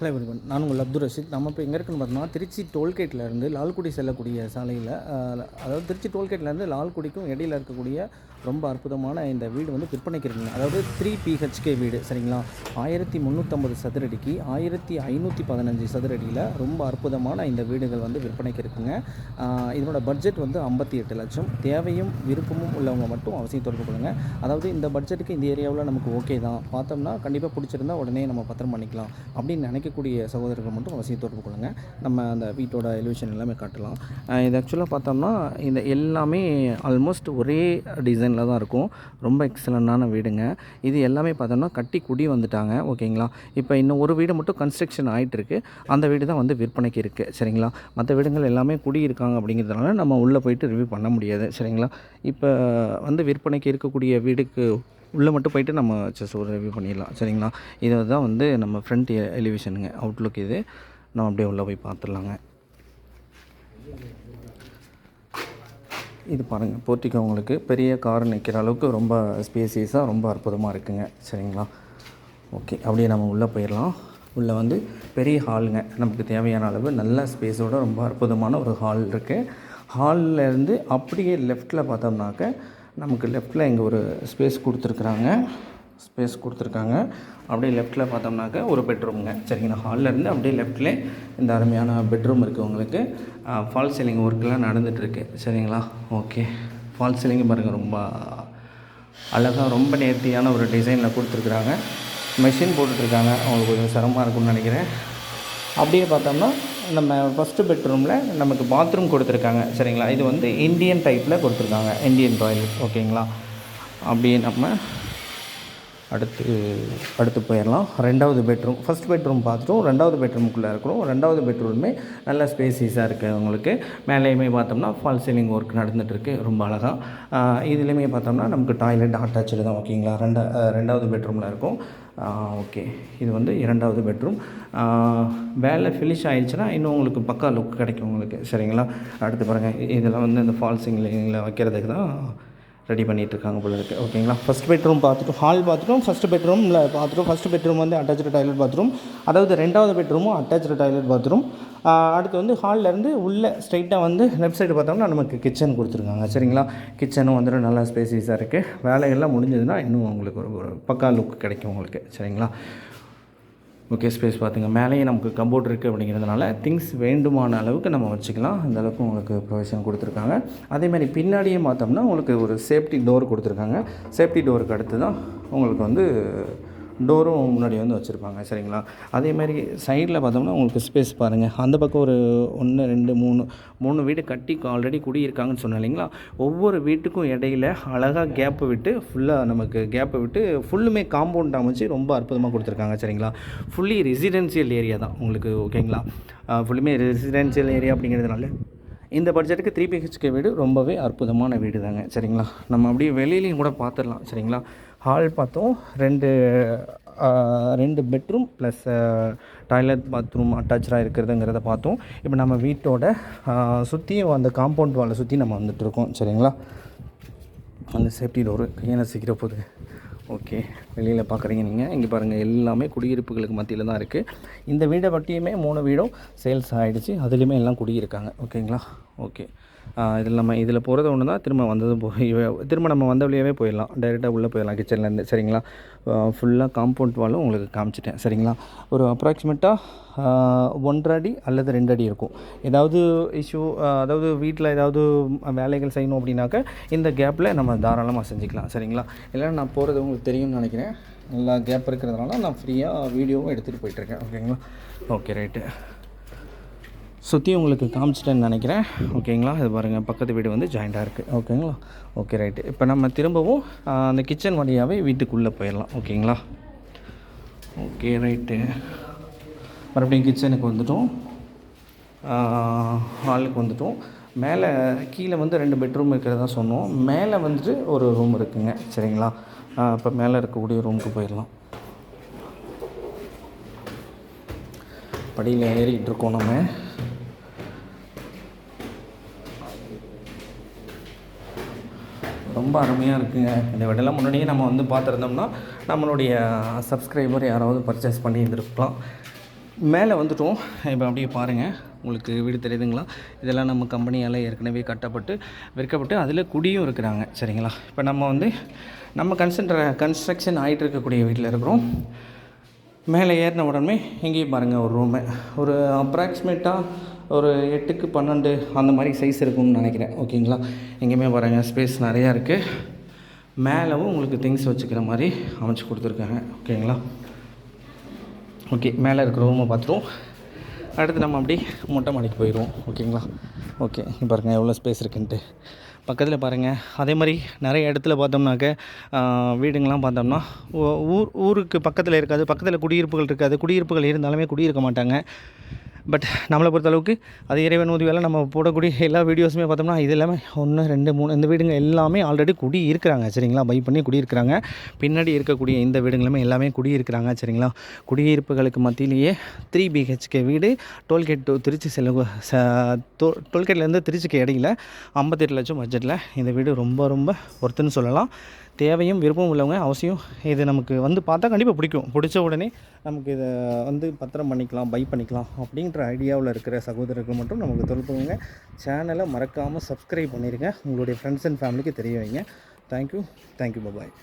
Hello everyone நான் உங்கள் அப்துல் ரஷீத். நம்ம இப்போ எங்கே இருக்குன்னு பார்த்தோம்னா திருச்சி டோல்கேட்டில் இருந்து லால்குடி செல்லக்கூடிய சாலையில் அதாவது திருச்சி டோல்கேட்லேருந்து லால்குடிக்கும் இடையில் இருக்கக்கூடிய ரொம்ப அற்புதமான இந்த வீடு வந்து விற்பனைக்கு இருக்குங்க அதாவது த்ரீ பிஹெச்கே வீடு சரிங்களா? ஆயிரத்தி முந்நூற்றம்பது சதுரடிக்கு ஆயிரத்தி ஐநூற்றி பதினஞ்சு சதுரடியில் ரொம்ப அற்புதமான இந்த வீடுகள் வந்து விற்பனைக்கு இருக்குங்க இதனோட பட்ஜெட் வந்து ஐம்பத்தி எட்டு லட்சம். தேவையும் விருப்பமும் உள்ளவங்க மட்டும் அவசியம் தொடர்பு கொள்ளுங்கள் அதாவது இந்த பட்ஜெட்டுக்கு இந்த ஏரியாவில் நமக்கு ஓகே தான். பார்த்தோம்னா கண்டிப்பாக பிடிச்சிருந்தா உடனே நம்ம பத்திரம் பண்ணிக்கலாம். அப்படின்னு இருக்கக்கூடிய சகோதரர்கள் மட்டும் அவசியம் தொடர்பு கொள்ளுங்கள் நம்ம அந்த வீட்டோட எலிவேஷன் எல்லாமே காட்டலாம். இது ஆக்சுவலாக பார்த்தோம்னா இந்த எல்லாமே ஆல்மோஸ்ட் ஒரே டிசைனில் தான் இருக்கும். ரொம்ப எக்ஸலண்டான வீடுங்க. இது எல்லாமே பார்த்தோம்னா கட்டி குடி வந்துட்டாங்க. ஓகேங்களா? இப்போ இன்னும் ஒரு வீடு மட்டும் கன்ஸ்ட்ரக்ஷன் ஆகிட்டு இருக்கு அந்த வீடு தான் வந்து விற்பனைக்கு இருக்குது சரிங்களா? மற்ற வீடுகள் எல்லாமே குடி இருக்காங்க அப்படிங்கிறதுனால நம்ம உள்ளே போயிட்டு ரிவ்யூ பண்ண முடியாது. சரிங்களா? இப்போ வந்து விற்பனைக்கு இருக்கக்கூடிய வீடுக்கு உள்ளே மட்டும் போயிட்டு நம்ம ஜஸ்ட் ஒரு ரிவ்யூ பண்ணிடலாம். சரிங்களா? இது தான் வந்து நம்ம ஃப்ரண்ட் எலிவேஷனுங்க அவுட்லுக் இது. நம்ம அப்படியே உள்ளே போய் பார்த்துடலாங்க. இது பாருங்கள் போர்ட்டிக்கோ உங்களுக்கு பெரிய கார் நிற்கிற அளவுக்கு ரொம்ப ஸ்பேசியஸாக ரொம்ப அற்புதமாக இருக்குங்க. சரிங்களா? ஓகே அப்படியே நம்ம உள்ளே போயிடலாம். உள்ளே வந்து பெரிய ஹாலுங்க நமக்கு தேவையான அளவு நல்ல ஸ்பேஸோட ரொம்ப அற்புதமான ஒரு ஹால் இருக்குது ஹாலில் இருந்து அப்படியே லெஃப்ட்டில் பார்த்தோம்னாக்க நமக்கு லெஃப்ட்டில் இங்கே ஒரு ஸ்பேஸ் கொடுத்துருக்குறாங்க. ஸ்பேஸ் கொடுத்துருக்காங்க. அப்படியே லெஃப்ட்டில் பார்த்தோம்னாக்க ஒரு பெட்ரூமுங்க சரிங்களா? ஹாலில் இருந்து அப்படியே லெஃப்ட்லேயே இந்த அருமையான பெட்ரூம் இருக்குது உங்களுக்கு. ஃபால் சீலிங் ஒர்க்கெலாம் நடந்துகிட்ருக்கு சரிங்களா? ஓகே ஃபால் சீலிங் பாருங்கள் ரொம்ப அழகாக ரொம்ப நேர்த்தியான ஒரு டிசைனில் கொடுத்துருக்குறாங்க. மெஷின் போட்டுட்ருக்காங்க. அவங்களுக்கு கொஞ்சம் சிரமமாக இருக்கும்னு நினைக்கிறேன். அப்படியே பார்த்தோம்னா நம்ம ஃபஸ்ட்டு பெட்ரூமில் நமக்கு பாத்ரூம் கொடுத்துருக்காங்க. சரிங்களா? இது வந்து இந்தியன் டைப்பில் கொடுத்துருக்காங்க. இந்தியன் டாய்லெட் ஓகேங்களா? அப்படியே நம்ம அடுத்து அடுத்து போயிடலாம். ரெண்டாவது பெட்ரூம் ஃபஸ்ட் பெட்ரூம் பார்த்துட்டோம். ரெண்டாவது பெட்ரூமுக்குள்ளே இருக்கிறோம் ரெண்டாவது பெட்ரூமே நல்ல ஸ்பேசிஸாக இருக்குது உங்களுக்கு. மேலேயுமே பார்த்தோம்னா ஃபால் சீலிங் ஒர்க் நடந்துகிட்ருக்கு ரொம்ப அழகாக இதுலேயுமே பார்த்தோம்னா நமக்கு டாய்லெட் அட்டாச்சு தான். ஓகேங்களா? ரெண்டா ரெண்டாவது பெட்ரூமில் இருக்கும். ஓகே. இது வந்து இரண்டாவது பெட்ரூம். வேலை ஃபினிஷ் ஆயிடுச்சுன்னா இன்னும் உங்களுக்கு பக்கா லுக் கிடைக்கும் உங்களுக்கு. சரிங்களா? அடுத்து பாருங்கள் இதெல்லாம் வந்து இந்த ஃபால் சீலிங்கில் வைக்கிறதுக்கு தான் ரெடி பண்ணிட்டு இருக்காங்க போல இருக்குது ஓகேங்களா? ஃபஸ்ட் பெட்ரூம் பார்த்துட்டோம் ஹால் பார்த்துட்டோம் ஃபஸ்ட் பெட்ரூமில் பார்த்துட்டோம். ஃபஸ்ட் பெட்ரூம் வந்து அட்டாச்சு டாய்லெட் பாத்ரூம் அதாவது ரெண்டாவது பெட்ரூமும் அட்டாச்சு டாய்லெட் பாத்ரூம் அடுத்து வந்து ஹால்லேருந்து உள்ளே ஸ்ட்ரைட்டாக வந்து லெஃப்ட் சைடு பார்த்தோம்னா நமக்கு கிச்சன் கொடுத்துருக்காங்க. சரிங்களா? கிச்சனும் வந்துட்டு நல்லா ஸ்பேசியஸாக இருக்குது வேலைகள்லாம் முடிஞ்சதுன்னா இன்னும் உங்களுக்கு ஒரு பக்கா லுக் கிடைக்கும் உங்களுக்கு. சரிங்களா? ஓகே ஸ்பேஸ் பார்த்துங்க மேலேயே நமக்கு கம்போர்ட் இருக்குது அப்படிங்கிறதுனால திங்ஸ் வேண்டுமான அளவுக்கு நம்ம வச்சுக்கலாம். அந்த அளவுக்கு உங்களுக்கு ப்ரொவிஷன் கொடுத்துருக்காங்க. அதேமாதிரி பின்னாடியே பார்த்தோம்னா உங்களுக்கு ஒரு சேஃப்டி டோர் கொடுத்துருக்காங்க. சேஃப்டி டோருக்கு அடுத்து தான் உங்களுக்கு வந்து டோரும் முன்னாடி வந்து வச்சுருப்பாங்க சரிங்களா? அதேமாதிரி சைடில் பார்த்தோம்னா உங்களுக்கு ஸ்பேஸ் பாருங்கள் அந்த பக்கம் ஒரு ஒன்று ரெண்டு மூணு மூணு வீடு கட்டி ஆல்ரெடி குடியிருக்காங்கன்னு சொன்னேன் இல்லைங்களா? ஒவ்வொரு வீட்டுக்கும் இடையில அழகாக கேப்பு விட்டு ஃபுல்லாக நமக்கு கேப்பை விட்டு ஃபுல்லுமே காம்பவுண்ட் அமைச்சு ரொம்ப அற்புதமாக கொடுத்துருக்காங்க சரிங்களா? ஃபுல்லி ரெசிடென்சியல் ஏரியா தான் உங்களுக்கு ஓகேங்களா? ஃபுல்லுமே ரெசிடென்சியல் ஏரியா அப்படிங்கிறதுனால இந்த பட்ஜெட்டுக்கு த்ரீ பிஹெச்கே வீடு ரொம்பவே அற்புதமான வீடு தாங்க சரிங்களா? நம்ம அப்படியே வெளியிலையும் கூட பார்த்துடலாம் சரிங்களா? ஹால் பார்த்தோம். ரெண்டு ரெண்டு பெட்ரூம் ப்ளஸ் டாய்லெட் பாத்ரூம் அட்டாச்சாக இருக்கிறதுங்கிறத பார்த்தோம். இப்போ நம்ம வீட்டோட சுற்றியும் அந்த காம்பவுண்ட் வாலை சுற்றி நம்ம வந்துட்டு இருக்கோம் சரிங்களா? அந்த சேஃப்டி டோரு கையை சீக்கிரம் போகுது ஓகே. வெளியில் பார்க்குறீங்க நீங்கள் இங்கே பாருங்கள் எல்லாமே குடியிருப்புகளுக்கு மத்தியில் தான் இருக்குது இந்த வீடை பற்றியுமே மூணு வீடும் சேல்ஸ் ஆகிடுச்சு அதுலேயுமே எல்லாம் குடியிருக்காங்க. ஓகேங்களா? ஓகே. இதில் நம்ம இதில் போகிறது ஒன்று தான் திரும்ப வந்ததும் போய் திரும்ப நம்ம வந்த வழியாகவே போயிடலாம். டைரெக்டாக உள்ளே போயிடலாம் கிச்சன்லேருந்து சரிங்களா? ஃபுல்லாக காம்பவுண்ட் வாலும் உங்களுக்கு காமிச்சிட்டேன். சரிங்களா? ஒரு அப்ராக்சிமேட்டாக ஒன்றரை அடி அல்லது ரெண்டு அடி இருக்கும். ஏதாவது இஷ்யூ அதாவது வீட்டில் ஏதாவது வேலைகள் செய்யணும் அப்படின்னாக்க இந்த கேப்பில் நம்ம தாராளமாக செஞ்சுக்கலாம். சரிங்களா? இல்லைன்னா நான் போகிறது உங்களுக்கு தெரியும்னு நினைக்கிறேன். நல்லா கேப் இருக்கிறதுனால நான் ஃப்ரீயாக வீடியோவும் எடுத்துகிட்டு போயிட்டுருக்கேன் ஓகேங்களா? ஓகே ரைட்டு சுற்றி உங்களுக்கு காமிச்சிட்டேன்னு நினைக்கிறேன். ஓகேங்களா? இது பாருங்கள் பக்கத்து வீடு வந்து ஜாயிண்டாக இருக்குது ஓகேங்களா? ஓகே ரைட்டு இப்போ நம்ம திரும்பவும் அந்த கிச்சன் வழியாகவே வீட்டுக்குள்ளே போயிடலாம். ஓகேங்களா? ஓகே ரைட்டு மறுபடியும் கிச்சனுக்கு வந்துட்டோம். ஹாலுக்கு வந்துட்டோம். மேலே கீழே வந்து ரெண்டு பெட்ரூம் இருக்கிறதா சொன்னோம். மேலே வந்துட்டு ஒரு ரூம் இருக்குங்க. சரிங்களா? இப்போ மேலே இருக்கக்கூடிய ரூமுக்கு போயிடலாம். படியில் ஏறிக்கிட்டு இருக்கோம் நம்ம. ரொம்ப அருமையாக இருக்குங்க. இந்த விடலாம் முன்னாடியே நம்ம வந்து பார்த்துருந்தோம்னா நம்மளுடைய சப்ஸ்கிரைபர் யாராவது பர்ச்சேஸ் பண்ணி இருந்திருக்கலாம். மேலே வந்துட்டோம். இப்போ அப்படியே பாருங்கள் உங்களுக்கு வீடு தெரியுதுங்களா? இதெல்லாம் நம்ம கம்பெனியால் ஏற்கனவே கட்டப்பட்டு விற்கப்பட்டு அதில் குடியும் இருக்கிறாங்க. சரிங்களா? இப்போ நம்ம வந்து நம்ம கன்சென்ட்ர கன்ஸ்ட்ரக்ஷன் ஆகிட்டு இருக்கக்கூடிய வீட்டில் இருக்கிறோம். மேலே ஏறின உடனே இங்கேயும் பாருங்கள் ஒரு ரூமு ஒரு அப்ராக்சிமேட்டாக ஒரு எட்டுக்கு பன்னெண்டு அந்த மாதிரி சைஸ் இருக்கும்னு நினைக்கிறேன். ஓகேங்களா எங்கேயுமே பாருங்கள் ஸ்பேஸ் நிறையா இருக்குது மேலேவும் உங்களுக்கு திங்ஸ் வச்சுக்கிற மாதிரி அமைச்சு கொடுத்துருக்காங்க. ஓகேங்களா ஓகே மேலே இருக்கிற ரூமை பார்த்துருவோம். அடுத்து நம்ம அப்படியே மொட்டை மாடிக்கு போயிடுவோம். ஓகேங்களா ஓகே பாருங்கள் எவ்வளோ ஸ்பேஸ் இருக்குன்ட்டு. பக்கத்தில் பாருங்கள் அதே மாதிரி நிறைய இடத்துல பார்த்தோம்னாக்க வீடுங்கள்லாம் பார்த்தோம்னா ஊர் ஊருக்கு பக்கத்தில் இருக்காது பக்கத்தில் குடியிருப்புகள் இருக்காது. குடியிருப்புகள் இருந்தாலுமே குடியிருக்க மாட்டாங்க. பட் நம்மளை பொறுத்தளவுக்கு அது இறைவன் உதவியால் நம்ம போடக்கூடிய எல்லா வீடியோஸுமே பார்த்தோம்னா இது எல்லாமே ஒன்று ரெண்டு மூணு இந்த வீடுங்க எல்லாமே ஆல்ரெடி குடி இருக்கிறாங்க சரிங்களா? பை பண்ணி குடியிருக்கிறாங்க. பின்னாடி இருக்கக்கூடிய இந்த வீடுங்களுமே எல்லாமே குடியிருக்கிறாங்க சரிங்களா? குடியிருப்புகளுக்கு மத்தியிலேயே த்ரீ பிஹெச்கே வீடு டோல்கேட் டு திருச்சி செல்ல டோல்கேட்லேருந்து திருச்சிக்கு இடையில ஐம்பத்தெட்டு லட்சம் பட்ஜெட்டில் இந்த வீடு ரொம்ப ரொம்ப ஒர்த்துன்னு சொல்லலாம். தேவையும் விருப்பம் உள்ளவங்க அவசியம் இது நமக்கு வந்து பார்த்தா கண்டிப்பாக பிடிக்கும். பிடிச்ச உடனே நமக்கு இதை வந்து பத்திரம் பண்ணிக்கலாம் பை பண்ணிக்கலாம் அப்படின்ற ஐடியாவில் இருக்கிற சகோதரர்கள் மட்டும் நமக்கு தொடர்புங்க சேனலை மறக்காமல் சப்ஸ்கிரைப் பண்ணிடுங்க உங்களுடைய ஃப்ரெண்ட்ஸ் அண்ட் ஃபேமிலிக்கு தெரிய வைங்க. Thank you thank you bye